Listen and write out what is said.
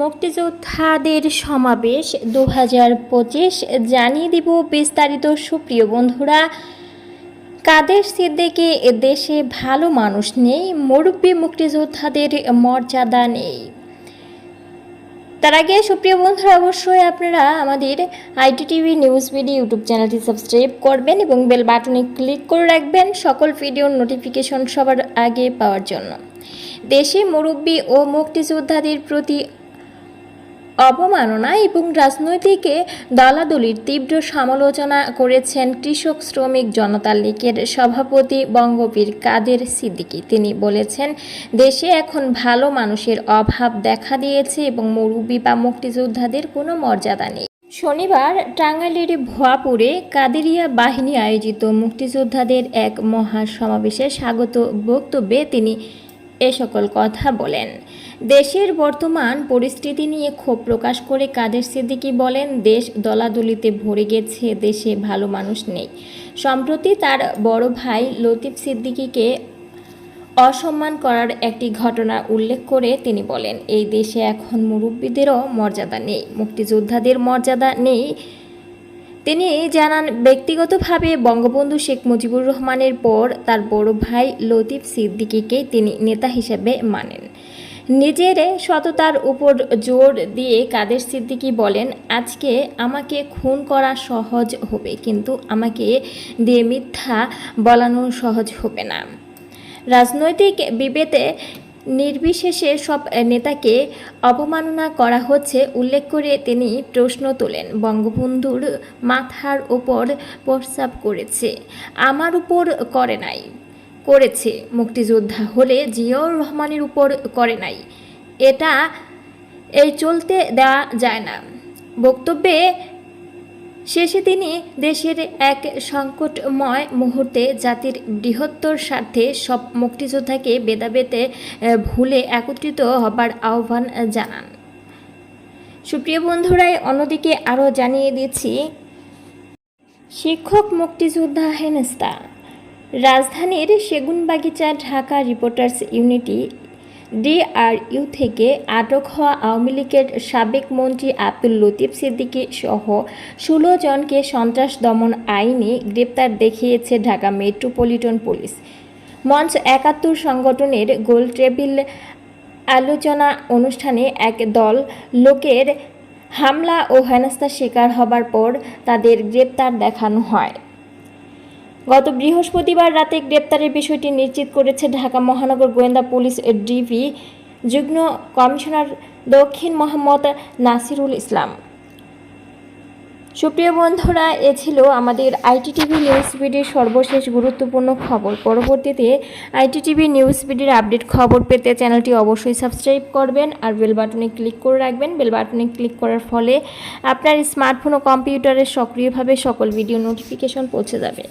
মুক্তিযোদ্ধাদের সমাবেশ দু হাজার পঁচিশ জানিয়ে দিব বিস্তারিত। সুপ্রিয় বন্ধুরা, কাদের সিদ্দিকে দেশে ভালো মানুষ নেই, মুরব্বী মুক্তিযোদ্ধাদের মর্যাদা নেই? তার আগে সুপ্রিয় বন্ধুরা, অবশ্যই আপনারা আমাদের আইটিটিভি নিউজ ভিডিও ইউটিউব চ্যানেলটি সাবস্ক্রাইব করবেন এবং বেল বাটনে ক্লিক করে রাখবেন সকল ভিডিওর নোটিফিকেশন সবার আগে পাওয়ার জন্য। দেশে মুরব্বী ও মুক্তিযোদ্ধাদের প্রতি অবমাননা এবং রাজনৈতিক দলাদলির তীব্র সমালোচনা করেছেন কৃষক শ্রমিক জনতা লীগের সভাপতি বঙ্গবীর কাদের সিদ্দিকী। তিনি বলেছেন, দেশে এখন ভালো মানুষের অভাব দেখা দিয়েছে এবং মুরব্বী বা মুক্তিযোদ্ধাদের কোনো মর্যাদা নেই। শনিবার টাঙ্গাইলের ভুয়াপুরে কাদেরিয়া বাহিনী আয়োজিত মুক্তিযোদ্ধাদের এক মহা সমাবেশে স্বাগত বক্তব্যে তিনি এ সকল কথা বলেন। দেশের বর্তমান পরিস্থিতি নিয়ে ক্ষোভ প্রকাশ করে কাদের সিদ্দিকী বলেন, দেশ দলাদলিতে ভরে গেছে, দেশে ভালো মানুষ নেই। সম্প্রতি তার বড় ভাই লতিফ সিদ্দিকীকে অসম্মান করার একটি ঘটনা উল্লেখ করে তিনি বলেন, এই দেশে এখন মুরব্বীদেরও মর্যাদা নেই, মুক্তিযোদ্ধাদের মর্যাদা নেই তিনি জানান, ব্যক্তিগতভাবে বঙ্গবন্ধু শেখ মুজিবুর রহমানের পর তার বড় ভাই লতিফ সিদ্দিকিকে তিনি নেতা হিসেবে মানেন। নিজের সততার উপর জোর দিয়ে কাদের সিদ্দিকী বলেন, আজকে আমাকে খুন করা সহজ হবে, কিন্তু আমাকে দিয়ে মিথ্যা বলানো সহজ হবে না। রাজনৈতিক বিবেতে নির্বিশেষে সব নেতাকে অবমাননা করা হচ্ছে উল্লেখ করে তিনি প্রশ্ন তোলেন। বঙ্গবন্ধুর মাথার ওপর প্রস্তাব করেছে, আমার উপর করে নাই। করেছে, মুক্তিযোদ্ধা হলে জিয়াউর রহমানের উপর করে নাই। এটা এই চলতে দেওয়া যায় না। বক্তব্যে শেষে তিনি দেশের এক সংকটময় মুহূর্তে জাতির বৃহত্তর স্বার্থে সব মুক্তিযোদ্ধাকে বেদাবেতে ভুলে একত্রিত হবার আহ্বান জানান। সুপ্রিয় বন্ধুরাই অন্যদিকে আরও জানিয়ে দিচ্ছি, শিক্ষক মুক্তিযোদ্ধা হেনস্তা। রাজধানীর Segunbagicha Dhaka reporters unity DRU থেকে আটক হওয়া আওয়ামী লীগের সাবেক মন্ত্রী আব্দুল লতিফ সিদ্দিকী সহ ষোলো জনকে সন্ত্রাস দমন আইনে গ্রেপ্তার দেখিয়েছে ঢাকা মেট্রোপলিটন পুলিশ। মঞ্চ একাত্তর সংগঠনের গোল টেবিল আলোচনা অনুষ্ঠানে এক দল লোকের হামলা ও হেনস্থার শিকার হবার পর তাদের গ্রেপ্তার দেখানো হয়। গত বৃহস্পতিবার রাতে গ্রেপ্তারের বিষয়টি নিশ্চিত করেছে ঢাকা মহানগর গোয়েন্দা পুলিশ ডিবি যুগ্ম কমিশনার দক্ষিণ মোহাম্মদ নাসিরুল ইসলাম। সুপ্রিয় বন্ধুরা, এ ছিল আমাদের আইটিটিভি নিউজ বিডির সর্বশেষ গুরুত্বপূর্ণ খবর। পরবর্তীতে আইটিটিভি নিউজ বিডির আপডেট খবর পেতে চ্যানেলটি অবশ্যই সাবস্ক্রাইব করবেন আর বেল বাটনে ক্লিক করে রাখবেন। বেল বাটনে ক্লিক করার ফলে আপনার স্মার্টফোন ও কম্পিউটারে সক্রিয়ভাবে সকল ভিডিও নোটিফিকেশন পৌঁছে যাবে।